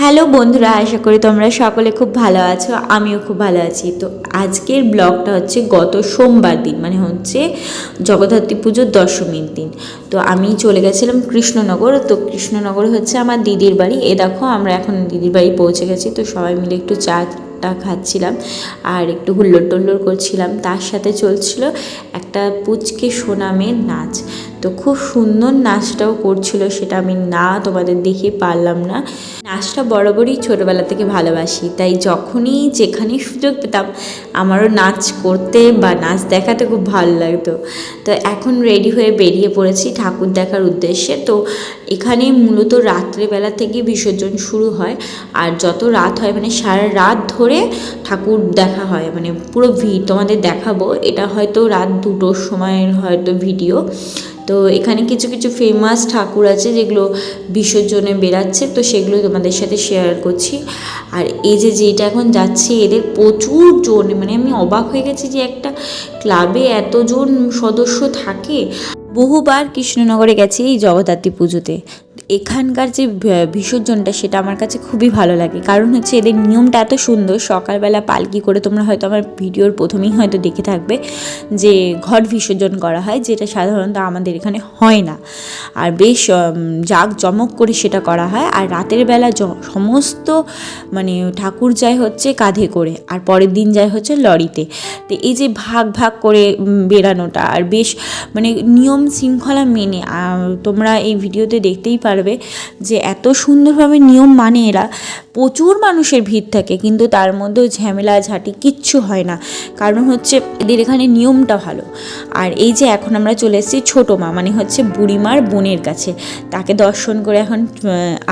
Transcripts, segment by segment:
Hello বন্ধুরা, আশা করি তোমরা সকলে খুব ভালো আছো, আমিও খুব ভালো আছি। তো আজকের ব্লগটা হচ্ছে গত সোমবার দিন মানে হচ্ছে জগদ্ধাত্রী পুজোর দশমীর দিন। তো আমি চলে গেছিলাম কৃষ্ণনগর, তো কৃষ্ণনগর হচ্ছে আমার দিদির বাড়ি। এ দেখো, আমরা এখন দিদির বাড়ি পৌঁছে গেছি, তো সবাই মিলে একটু চা টা খাচ্ছিলাম আর একটু হুল্লোড় টুল্লোড় করছিলাম। তার সাথে চলছিল একটা পুচকে সোনামের নাচ। তো খুব সুন্দর নাচটাও করছিল, সেটা আমি না তোমাদের দেখে পারলাম না। নাচটা বরাবরই ছোটোবেলা থেকে ভালোবাসি, তাই যখনই যেখানেই সুযোগ পেতাম আমারও নাচ করতে বা নাচ দেখাতে খুব ভালো লাগতো। তো এখন রেডি হয়ে বেরিয়ে পড়েছি ঠাকুর দেখার উদ্দেশ্যে। তো এখানে মূলত রাত্রেবেলা থেকে বিসর্জন শুরু হয়। আর যত রাত হয় মানে সারা রাত ধরে ঠাকুর দেখা হয় মানে পুরো ভিড় তোমাদের দেখাবো। এটা হয়তো রাত দুটোর সময়ের হয়তো ভিডিও। তো এখানে কিছু কিছু ফেমাস ঠাকুর আছে যেগুলো বিসর্জনে বেরাচ্ছে তো সেগুলো তোমাদের সাথে শেয়ার করছি। আর এই যে যেটা এখন যাচ্ছে, এদের প্রচুর জন মানে আমি অবাক হয়ে গেছি যে একটা ক্লাবে এতজন সদস্য থাকে। বহুবার কৃষ্ণনগরে গেছি এই জগদ্ধাত্রী পুজোতে। এখানকার যে বিসর্জনটা সেটা আমার কাছে খুবই ভালো লাগে। কারণ হচ্ছে এদের নিয়মটা এত সুন্দর সকালবেলা পালকি করে তোমরা হয়তো আমার ভিডিওর প্রথমেই হয়তো দেখে থাকবে যে ঘট বিসর্জন করা হয় যেটা সাধারণত আমাদের এখানে হয় না। আর বেশ জাক জমক করে সেটা করা হয়। আর রাতের বেলা সমস্ত মানে ঠাকুর যায় হচ্ছে কাঁধে করে আর পরের দিন যায় হচ্ছে লরিতে। তো এই যে ভাগ ভাগ করে উম, বেরানোটা আর বেশ মানে নিয়ম শৃঙ্খলা মেনে তোমরা এই ভিডিওতে দেখতেই পারবে যে এত সুন্দরভাবে নিয়ম মানে এরা। প্রচুর মানুষের ভিড় থাকে, কিন্তু তার মধ্যেও ঝামেলা ঝাঁটি কিচ্ছু হয় না। কারণ হচ্ছে এদের এখানে নিয়মটা ভালো। আর এই যে এখন আমরা চলে এসেছি ছোটো মা মানে হচ্ছে বুড়িমার বোনের কাছে। তাকে দর্শন করে এখন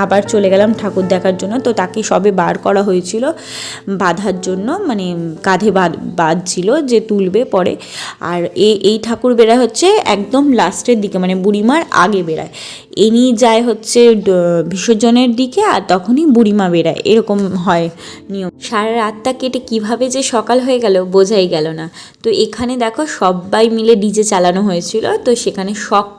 আবার চলে গেলাম ঠাকুর দেখার জন্য। তো তাকে সবে বার করা হয়েছিল বাঁধার জন্য মানে কাঁধে বাঁধ, বাঁধছিল যে তুলবে পরে। আর এই ঠাকুর বেড়ায় হচ্ছে একদম লাস্টের দিকে মানে বুড়িমার আগে বেড়ায়। এনি যায় ড- বিসর্জনের দিকে আর তখনই বুড়িমা বেড়ায়। এরকম হয় নিয়ম। সারা রাতটা কেটে কীভাবে যে সকাল হয়ে গেল, বোঝাই গেল না। তো এখানে দেখো সবাই মিলে ডিজে চালানো হয়েছিল, তো সেখানে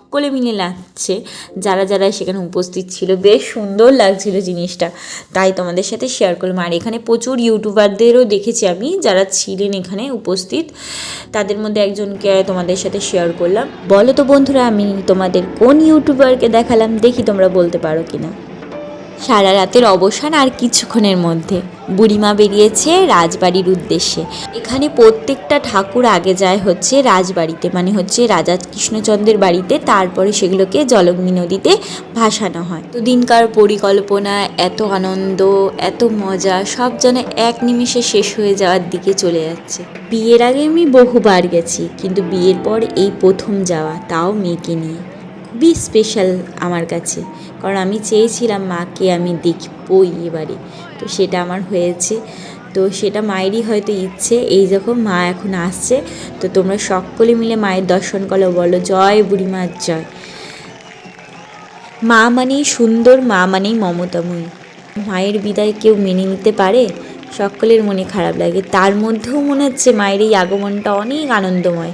সকলে মিলে নাচছে যারা যারা সেখানে উপস্থিত ছিল, বেশ সুন্দর লাগছিল জিনিসটা। তাই তোমাদের সাথে শেয়ার করলাম। আর এখানে প্রচুর ইউটিউবারদেরও দেখেছি আমি, যারা ছিলেন এখানে উপস্থিত। তাদের মধ্যে একজনকে তোমাদের সাথে শেয়ার করলাম। বলো তো বন্ধুরা, আমি তোমাদের কোন ইউটিউবারকে দেখালাম, দেখি তোমরা বলতে পারো কিনা। সারা রাতের অবসান আর কিছুক্ষণের মধ্যে। বুড়িমা বেরিয়েছে রাজবাড়ির উদ্দেশ্যে। এখানে প্রত্যেকটা ঠাকুর আগে যায় হচ্ছে রাজবাড়িতে মানে হচ্ছে রাজা কৃষ্ণচন্দ্রের বাড়িতে, তারপরে সেগুলোকে জলগ্নি নদীতে ভাসানো হয়। তো দিনকার পরিকল্পনা, এত আনন্দ, এত মজা, সব যেন এক নিমিষে শেষ হয়ে যাওয়ার দিকে চলে যাচ্ছে। বিয়ের আগে আমি বহুবার গেছি, কিন্তু বিয়ের পর এই প্রথম যাওয়া, তাও মেয়েকে নিয়ে। খুবই স্পেশাল আমার কাছে। কারণ আমি চেয়েছিলাম মাকে আমি দেখবই এবারে। তো সেটা আমার হয়েছে। তো সেটা মায়েরই হয়তো ইচ্ছে। এই যখন মা এখন আসছে, তো তোমরা সকলে মিলে মায়ের দর্শন করো, বলো, জয় বুড়িমার জয়। মা মানেই সুন্দর, মা মানেই মমতাময়ী। মায়ের বিদায় কেউ মেনে নিতে পারে? সকলের মনে খারাপ লাগে। তার মধ্যেও মনে হচ্ছে মায়ের এই আগমনটা অনেক আনন্দময়।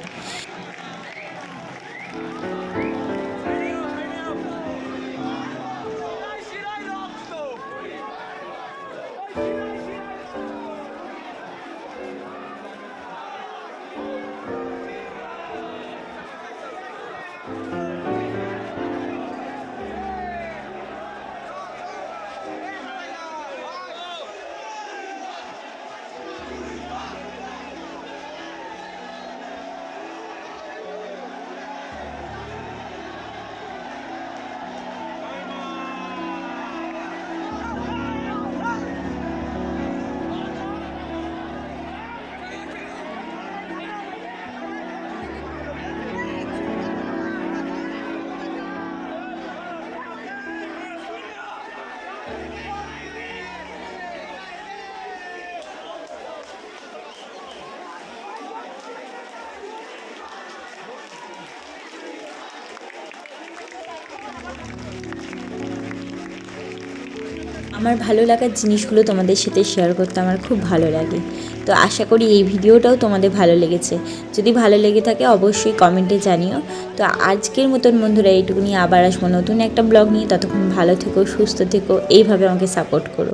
আমার ভালো লাগার জিনিসগুলো তোমাদের সাথে শেয়ার করতে আমার খুব ভালো লাগে। তো আশা করি এই ভিডিওটাও তোমাদের ভালো লেগেছে। যদি ভালো লেগে থাকে অবশ্যই কমেন্টে জানিও। তো আজকের মতন বন্ধুরা এইটুকুনি, আবার আসব নতুন একটা ব্লগ নিয়ে। ততক্ষণ ভালো থেকো, সুস্থ থেকো, এইভাবে আমাকে সাপোর্ট করো।